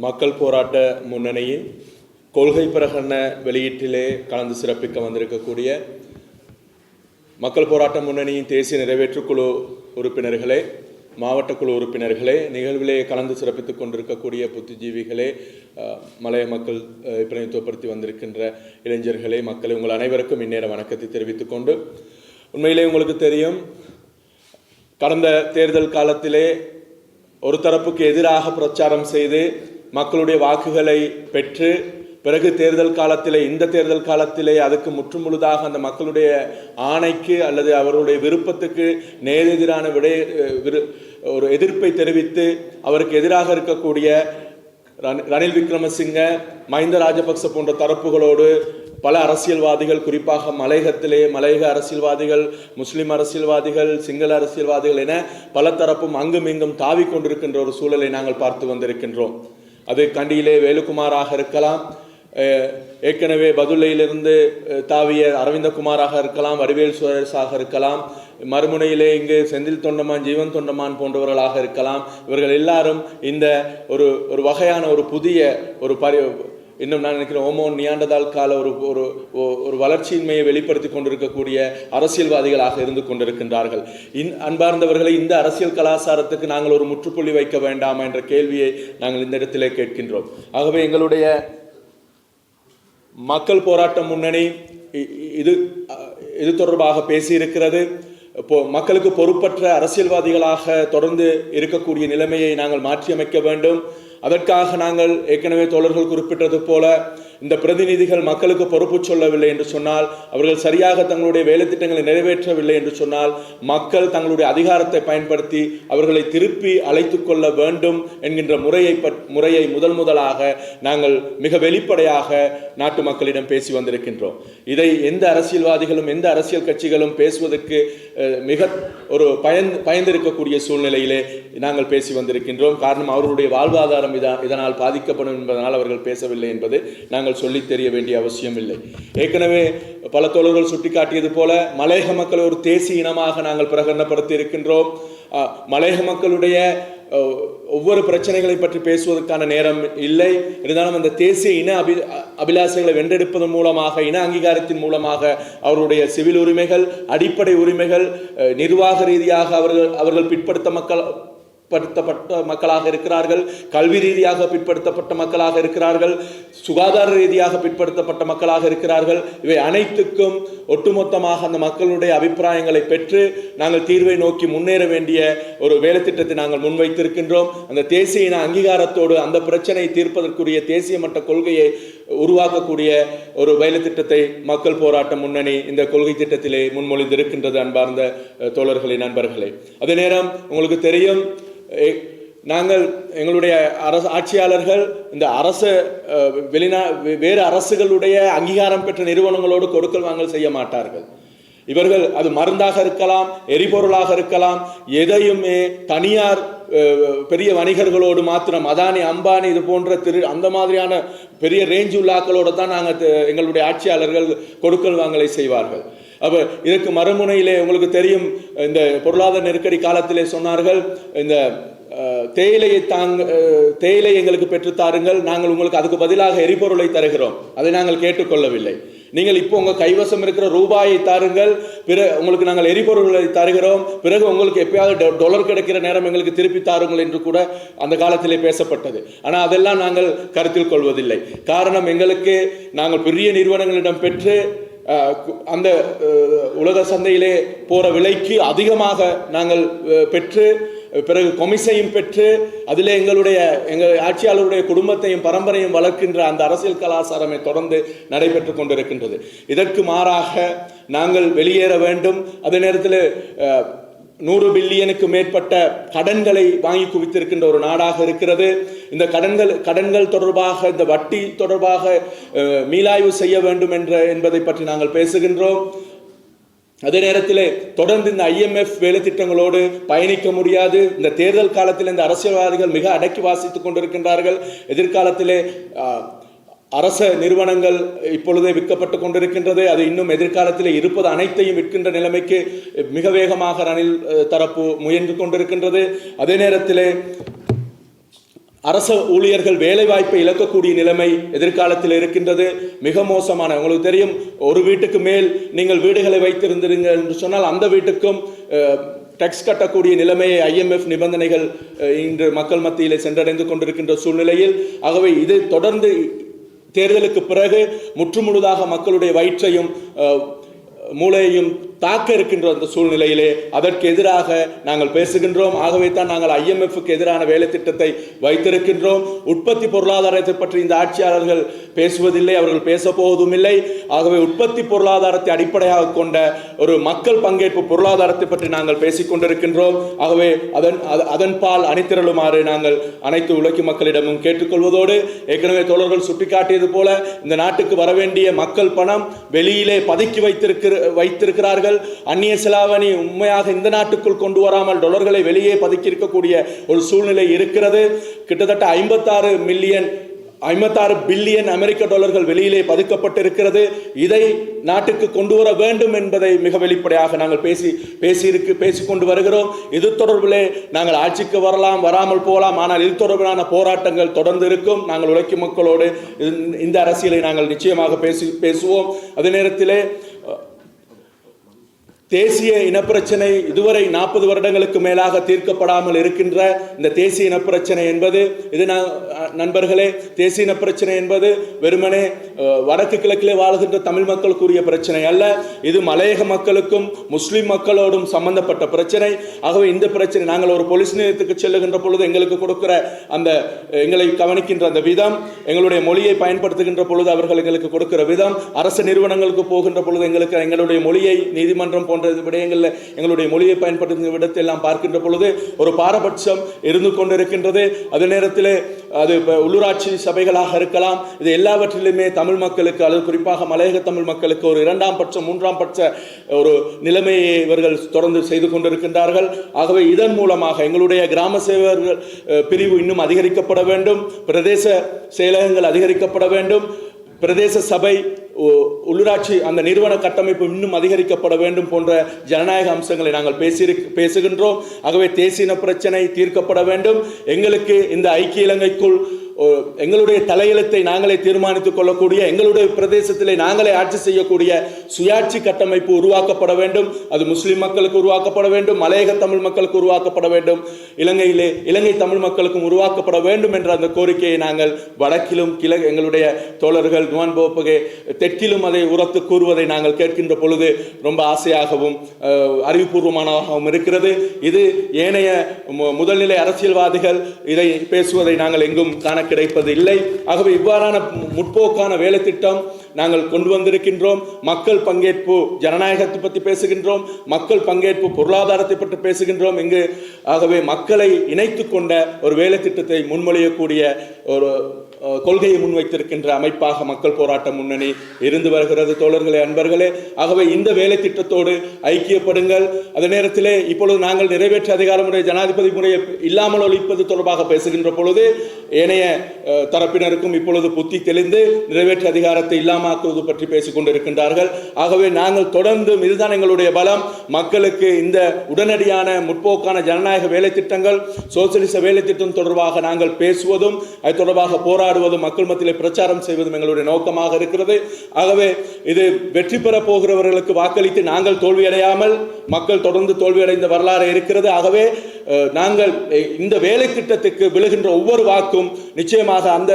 மக்கள் போராட்ட முன்னணியின் கொள்கை பிரகடன வெளியீட்டிலே கலந்து சிறப்பிக்க வந்திருக்கக்கூடிய மக்கள் போராட்ட முன்னணியின் தேசிய நிறைவேற்றுக்குழு உறுப்பினர்களே மாவட்ட குழு உறுப்பினர்களே நிகழ்விலே கலந்து சிறப்பித்துக் கொண்டிருக்கக்கூடிய புத்திஜீவிகளே மலைய மக்கள் பிரதிநிதித்துவப்படுத்தி வந்திருக்கின்ற இளைஞர்களே மக்களை உங்கள் அனைவருக்கும் இந்நேர வணக்கத்தை தெரிவித்துக் கொண்டு உண்மையிலே உங்களுக்கு தெரியும் கடந்த தேர்தல் காலத்திலே ஒரு தரப்புக்கு எதிராக பிரச்சாரம் செய்து மக்களுடைய வாக்குகளை பெற்று பிறகு தேர்தல் காலத்திலே இந்த தேர்தல் காலத்திலே அதுக்கு முற்றுமுழுதாக அந்த மக்களுடைய ஆணைக்கு அல்லது அவருடைய விருப்பத்துக்கு நேரெதிரான விடை விரு ஒரு எதிர்ப்பை தெரிவித்து அவருக்கு எதிராக இருக்கக்கூடிய ரணி- ரணில் விக்ரமசிங்க மஹிந்த ராஜபக்ச போன்ற தரப்புகளோடு பல அரசியல்வாதிகள் குறிப்பாக மலையகத்திலே மலையக அரசியல்வாதிகள் முஸ்லிம் அரசியல்வாதிகள் சிங்கள அரசியல்வாதிகள் என பல தரப்பும் அங்கும் இங்கும் தாவிக் கொண்டிருக்கின்ற ஒரு சூழலை நாங்கள் பார்த்து வந்திருக்கின்றோம். அது கண்டியிலே வேலுக்குமாராக இருக்கலாம். ஏற்கனவே பதுளையிலிருந்து தாவிய அரவிந்தகுமாராக இருக்கலாம் வடிவேல் சுரேஷாக இருக்கலாம். மறுமுனையிலே இங்கு செந்தில் தொண்டமான் ஜீவன் தொண்டமான் போன்றவர்களாக இருக்கலாம். இவர்கள் எல்லாரும் இந்த ஒரு ஒரு வகையான ஒரு புதிய ஒரு பரி இன்னும் நான் நினைக்கிறேன் ஓமோ நியாண்டதால் கால ஒரு ஒரு ஒ- ஒரு வளர்ச்சியின்மையை வெளிப்படுத்தி கொண்டிருக்கக்கூடிய அரசியல்வாதிகளாக இருந்து கொண்டிருக்கின்றார்கள். இன் அன்பார்ந்தவர்களை இந்த அரசியல் கலாச்சாரத்துக்கு நாங்கள் ஒரு முற்றுப்புள்ளி வைக்க வேண்டாமா என்ற கேள்வியை நாங்கள் இந்த இடத்திலே கேட்கின்றோம். ஆகவே எங்களுடைய மக்கள் போராட்ட முன்னணி இ- இது இது தொடர்பாக பேசியிருக்கிறது. இப்போ மக்களுக்கு பொறுப்பற்ற அரசியல்வாதிகளாக தொடர்ந்து இருக்கக்கூடிய நிலைமையை நாங்கள் மாற்றியமைக்க வேண்டும். அதற்காக நாங்கள் ஏற்கனவே தோழர்கள் குறிப்பிட்டது போல இந்த பிரதிநிதிகள் மக்களுக்கு பொறுப்பு சொல்லவில்லை என்று சொன்னால் அவர்கள் சரியாக தங்களுடைய வேலை திட்டங்களை நிறைவேற்றவில்லை என்று சொன்னால் மக்கள் தங்களுடைய அதிகாரத்தை பயன்படுத்தி அவர்களை திருப்பி அழைத்து கொள்ள வேண்டும் என்கின்ற முறையை பற்- முறையை முதல் முதலாக நாங்கள் மிக வெளிப்படையாக நாட்டு மக்களிடம் பேசி வந்திருக்கின்றோம். இதை எந்த அரசியல்வாதிகளும் எந்த அரசியல் கட்சிகளும் பேசுவதற்கு மிக ஒரு பயந்து பயந்திருக்கக்கூடிய சூழ்நிலையிலே நாங்கள் பேசி வந்திருக்கின்றோம். காரணம் அவர்களுடைய வாழ்வாதாரம் இதா இதனால் பாதிக்கப்படும் என்பதனால் அவர்கள் பேசவில்லை என்பது நாங்கள் சொல்லி தெரிய வேண்டிய அவசியம் இல்லை ஏற்கனவே பல தோழர்கள் சுட்டிக்காட்டியது போல மலையக மக்களை ஒரு தேசிய இனமாக நாங்கள் பிரகடனப்படுத்தி இருக்கின்றோம். மலையக மக்களுடைய ஒவ்வொரு பிரச்சனைகளை பற்றி பேசுவதற்கான நேரம் இல்லை. இருந்தாலும் அந்த தேசிய இன அபி அபிலாசைகளை வென்றெடுப்பதன் மூலமாக இன அங்கீகாரத்தின் மூலமாக அவருடைய சிவில் உரிமைகள் அடிப்படை உரிமைகள் நிர்வாக ரீதியாக அவர்கள் அவர்கள் பிற்படுத்த மக்கள் பிற்படுத்தப்பட்ட மக்களாக இருக்கிறார்கள் கல்வி ரீதியாக பிற்படுத்தப்பட்ட மக்களாக இருக்கிறார்கள் சுகாதார ரீதியாக பிற்படுத்தப்பட்ட மக்களாக இருக்கிறார்கள். இவை அனைத்துக்கும் ஒட்டுமொத்தமாக அந்த மக்களுடைய அபிப்பிராயங்களை பெற்று நாங்கள் தீர்வை நோக்கி முன்னேற வேண்டிய ஒரு வேலைத்திட்டத்தை நாங்கள் முன்வைத்திருக்கின்றோம். அந்த தேசிய இன அங்கீகாரத்தோடு அந்த பிரச்சனையை தீர்ப்பதற்குரிய தேசிய மட்ட கொள்கையை உருவாக்கக்கூடிய ஒரு வேலை திட்டத்தை மக்கள் போராட்ட முன்னணி இந்த கொள்கை திட்டத்திலே முன்மொழிந்திருக்கின்றது அன்பார்ந்த அஹ், தோழர்களே நண்பர்களே. அதே நேரம் உங்களுக்கு தெரியும் நாங்கள் எங்களுடைய அரசு ஆட்சியாளர்கள் இந்த அரசு வெளிநா வேறு அரசுகளுடைய அங்கீகாரம் பெற்ற நிறுவனங்களோடு கொடுக்கல் வாங்கல் செய்ய மாட்டார்கள். இவர்கள் அது மருந்தாக இருக்கலாம் எரிபொருளாக இருக்கலாம் எதையுமே தனியார் பெரிய வணிகர்களோடு மாத்திரம் அதானி அம்பானி இது போன்ற திரு அந்த மாதிரியான பெரிய ரேஞ்சு உள்ளாக்களோடு தான் நாங்கள் எங்களுடைய ஆட்சியாளர்கள் கொடுக்கல் வாங்கலை செய்வார்கள். அப்போ இதற்கு மறுமுனையிலே உங்களுக்கு தெரியும் இந்த பொருளாதார நெருக்கடி காலத்திலே சொன்னார்கள் இந்த தேயிலையை தாங்க தேயிலை எங்களுக்கு பெற்றுத்தாருங்கள் நாங்கள் உங்களுக்கு அதுக்கு பதிலாக எரிபொருளை தருகிறோம். அதை நாங்கள் கேட்டுக்கொள்ளவில்லை. நீங்கள் இப்போ உங்கள் கைவசம் இருக்கிற ரூபாயை தாருங்கள். பிற உங்களுக்கு நாங்கள் எரிபொருள்களை தருகிறோம். பிறகு உங்களுக்கு எப்பயாவது டொ- டொலர் கிடைக்கிற நேரம் எங்களுக்கு திருப்பி தாருங்கள் என்று கூட அந்த காலத்திலே பேசப்பட்டது. ஆனால் அதெல்லாம் நாங்கள் கருத்தில் கொள்வதில்லை. காரணம் எங்களுக்கு நாங்கள் பெரிய நிறுவனங்களிடம் பெற்று அந்த உலக சந்தையிலே போகிற விலைக்கு அதிகமாக நாங்கள் பெற்று பிறகு கொமிசையும் பெற்று அதிலே எங்களுடைய எங்கள் ஆட்சியாளருடைய குடும்பத்தையும் பரம்பரையும் வளர்க்கின்ற அந்த அரசியல் கலாச்சாரமே தொடர்ந்து நடைபெற்று கொண்டிருக்கின்றது. இதற்கு மாறாக நாங்கள் வெளியேற வேண்டும். அதே நேரத்தில் நூறு பில்லியனுக்கு மேற்பட்ட கடன்களை வாங்கி குவித்திருக்கின்ற ஒரு நாடாக இருக்கிறது. இந்த கடன்கள் கடன்கள் தொடர்பாக இந்த வட்டி தொடர்பாக மீளாய்வு செய்ய வேண்டும் என்ற என்பதை பற்றி நாங்கள் பேசுகின்றோம். அதே நேரத்தில் தொடர்ந்து இந்த ஐஎம்எஃப் வேலை திட்டங்களோடு பயணிக்க முடியாது. இந்த தேர்தல் காலத்தில் இந்த அரசியல்வாதிகள் மிக அடக்கி வாசித்துக் கொண்டிருக்கின்றார்கள். எதிர்காலத்திலே அரச நிறுவனங்கள் இப்பொழுதே விற்கப்பட்டு கொண்டிருக்கின்றது. அது இன்னும் எதிர்காலத்தில் இருப்பது அனைத்தையும் விற்கின்ற நிலைமைக்கு மிக வேகமாக ரணில் தரப்பு முயன்று கொண்டிருக்கின்றது. அதே நேரத்தில் அரச ஊழியர்கள் வேலைவாய்ப்பை இழக்கக்கூடிய நிலைமை எதிர்காலத்தில் இருக்கின்றது. மிக மோசமான. உங்களுக்கு தெரியும் ஒரு வீட்டுக்கு மேல் நீங்கள் வீடுகளை வைத்திருந்தீங்க என்று சொன்னால் அந்த வீட்டுக்கும் டெக்ஸ் கட்டக்கூடிய நிலைமையை ஐஎம்எஃப் நிபந்தனைகள் இன்று மக்கள் மத்தியிலே சென்றடைந்து கொண்டிருக்கின்ற சூழ்நிலையில் ஆகவே இது தொடர்ந்து தேர்தலுக்கு பிறகு முற்றுமுழுதாக மக்களுடைய வயிற்றையும் மூளையையும் தாக்க இருக்கின்ற அந்த சூழ்நிலையிலே அதற்கு எதிராக நாங்கள் பேசுகின்றோம். ஆகவே தான் நாங்கள் ஐஎம்எஃப்க்கு எதிரான வேலை திட்டத்தை வைத்திருக்கின்றோம். உற்பத்தி பொருளாதாரத்தை பற்றி இந்த ஆட்சியாளர்கள் பேசுவதில்லை அவர்கள் பேசப்போவதும் இல்லை ஆகவே உற்பத்தி பொருளாதாரத்தை அடிப்படையாக கொண்ட ஒரு மக்கள் பங்கேற்பு பொருளாதாரத்தை பற்றி நாங்கள் பேசிக்கொண்டிருக்கின்றோம். ஆகவே அதன் அதன் பால் அணிதிரளுமாறு நாங்கள் அனைத்து உலகி மக்களிடமும் கேட்டுக்கொள்வதோடு ஏற்கனவே தோழர்கள் சுட்டிக்காட்டியது போல இந்த நாட்டுக்கு வரவேண்டிய மக்கள் பணம் வெளியிலே பதுக்கி வைத்திருக்கிற வைத்திருக்கிறார்கள். அந்நிய செலாவணி உண்மையாக இந்த நாட்டுக்குள் கொண்டு வராமல் டொலர்களை வெளியே பதுக்கியிருக்கக்கூடிய ஒரு சூழ்நிலை இருக்கிறது. கிட்டத்தட்ட ஐம்பத்தாறு மில்லியன் ஐம்பத்தாறு பில்லியன் அமெரிக்க டாலர்கள் வெளியிலே பதுக்கப்பட்டிருக்கிறது. இதை நாட்டுக்கு கொண்டு வர வேண்டும் என்பதை மிக வெளிப்படையாக நாங்கள் பேசி பேசியிருக்கு பேசிக்கொண்டு வருகிறோம். இது தொடர்பிலே நாங்கள் ஆட்சிக்கு வரலாம் வராமல் போகலாம். ஆனால் இது தொடர்பிலான போராட்டங்கள் தொடர்ந்து இருக்கும். நாங்கள் உழைக்கும் மக்களோடு இந்த- இந்த அரசியலை நாங்கள் நிச்சயமாக பேசி பேசுவோம். அதே நேரத்திலே தேசிய இனப்பிரச்சனை இதுவரை நாற்பது வருடங்களுக்கு மேலாக தீர்க்கப்படாமல் இருக்கின்ற இந்த தேசிய இனப்பிரச்சனை என்பது இது நண்பர்களே தேசிய இனப்பிரச்சனை என்பது வெறுமனே வடக்கு கிழக்கிலே வாழ்கின்ற தமிழ் மக்களுக்குரிய பிரச்சனை அல்ல. இது மலையக மக்களுக்கும் முஸ்லிம் மக்களோடும் சம்பந்தப்பட்ட பிரச்சனை. ஆகவே இந்த பிரச்சனை நாங்கள் ஒரு போலீஸ் நிலையத்துக்கு செல்லுகின்ற பொழுது எங்களுக்கு கொடுக்கிற அந்த எங்களை கவனிக்கின்ற அந்த விதம் எங்களுடைய மொழியை பயன்படுத்துகின்ற பொழுது அவர்கள் எங்களுக்கு கொடுக்கிற விதம் அரசு நிறுவனங்களுக்கு போகின்ற பொழுது எங்களுக்கு எங்களுடைய மொழியை நீதிமன்றம் போன்ற விடயங்களில் எங்களுடைய மொழியை பயன்படுத்துகிற விடத்தை எல்லாம் பார்க்கின்ற பொழுது ஒரு பாரபட்சம் இருந்து கொண்டிருக்கின்றது. அதே நேரத்தில் அது உள்ளூராட்சி சபைகளாக இருக்கலாம். இது எல்லாவற்றிலுமே தமிழ் மக்களுக்கு அல்லது குறிப்பாக மலையக தமிழ் மக்களுக்கு ஒரு இரண்டாம் பட்சம் மூன்றாம் பட்ச ஒரு நிலைமையை இவர்கள் தொடர்ந்து செய்து கொண்டிருக்கின்றார்கள். ஆகவே இதன் மூலமாக எங்களுடைய கிராம சேவர்கள் பிரிவு இன்னும் அதிகரிக்கப்பட வேண்டும். பிரதேச செயலகங்கள் அதிகரிக்கப்பட வேண்டும். பிரதேச சபை உள்ளூராட்சி அந்த நிறுவன கட்டமைப்பு இன்னும் அதிகரிக்கப்பட வேண்டும் போன்ற ஜனநாயக அம்சங்களை நாங்கள் பேசி பேசுகின்றோம். ஆகவே தேசிய பிரச்சனை தீர்க்கப்பட வேண்டும். எங்களுக்கு இந்த ஐக்கிய இலங்கைக்குள் எங்களுடைய தலையெழுத்தை நாங்களே தீர்மானித்துக் கொள்ளக்கூடிய எங்களுடைய பிரதேசத்திலே நாங்களே ஆட்சி செய்யக்கூடிய சுயாட்சி கட்டமைப்பு உருவாக்கப்பட வேண்டும். அது முஸ்லிம் மக்களுக்கு உருவாக்கப்பட வேண்டும் மலையக தமிழ் மக்களுக்கு உருவாக்கப்பட வேண்டும். இலங்கையிலே இலங்கை தமிழ் மக்களுக்கும் உருவாக்கப்பட வேண்டும் என்ற அந்த கோரிக்கையை நாங்கள் வடக்கிலும் கிழ எங்களுடைய தோழர்கள் நுவான் போப்பகே தெற்கிலும் அதை உரத்து கூறுவதை நாங்கள் கேட்கின்ற பொழுது ரொம்ப ஆசையாகவும் அறிவுபூர்வமானதாகவும் இருக்கிறது. இது ஏனைய முதல்நிலை அரசியல்வாதிகள் இதை பேசுவதை நாங்கள் எங்கும் காண கிடைப்பது இல்லை. ஆகவே இவ்வாறான முற்போக்கான வேலை திட்டம் நாங்கள் கொண்டு வந்திருக்கின்றோம். மக்கள் பங்கேற்பு ஜனநாயகத்தை பற்றி பேசுகின்றோம். மக்கள் பங்கேற்பு பொருளாதாரத்தை பற்றி பேசுகின்றோம். இங்கு ஆகவே மக்களை இணைத்து கொண்ட ஒரு வேலை திட்டத்தை முன்மொழியக்கூடிய ஒரு கொள்கையை முன்வைத்திருக்கின்ற அமைப்பாக மக்கள் போராட்ட முன்னணி இருந்து வருகிறது. தோழர்களே அன்பர்களே ஆகவே இந்த வேலை திட்டத்தோடு ஐக்கியப்படுங்கள். அதே நேரத்திலே இப்பொழுது நாங்கள் நிறைவேற்ற அதிகாரமுடைய ஜனாதிபதி முறையை இல்லாமல் ஒழிப்பது தொடர்பாக பேசுகின்ற பொழுது ஏனைய தரப்பினருக்கும் இப்பொழுது புத்தி தெளிந்து நிறைவேற்று அதிகாரத்தை இல்லாமாக்குவது பற்றி பேசிக் கொண்டிருக்கின்றார்கள். ஆகவே நாங்கள் தொடர்ந்து இதுதான் எங்களுடைய பலம். மக்களுக்கு இந்த உடனடியான முற்போக்கான ஜனநாயக வேலை திட்டங்கள் சோசியலிச வேலை திட்டம் தொடர்பாக நாங்கள் பேசுவதும் அது தொடர்பாக போராடுவதும் மக்கள் மத்தியிலே பிரச்சாரம் செய்வதும் எங்களுடைய நோக்கமாக இருக்கிறது. ஆகவே இது வெற்றி பெற போகிறவர்களுக்கு வாக்களித்து நாங்கள் தோல்வியடையாமல் மக்கள் தொடர்ந்து தோல்வியடைந்த வரலாறு இருக்கிறது. ஆகவே நாங்கள் இந்த வேலை திட்டத்துக்கு விழுகின்ற ஒவ்வொரு வாக்கும் நிச்சயமாக அந்த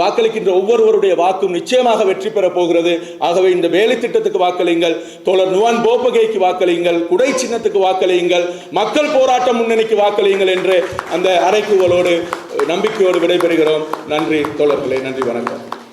வாக்களிக்கின்ற ஒவ்வொருவருடைய வாக்கும் நிச்சயமாக வெற்றி பெற போகிறது. ஆகவே இந்த வேலை திட்டத்துக்கு வாக்களியுங்கள் தோழர் நுவான் போப்பகைக்கு வாக்களியுங்கள் குடை சின்னத்துக்கு வாக்களியுங்கள் மக்கள் போராட்ட முன்னணிக்கு வாக்களியுங்கள் என்று அந்த அறைக்கூவலோடு நம்பிக்கையோடு விடைபெறுகிறோம். நன்றி தோழர்களே. நன்றி வணக்கம்.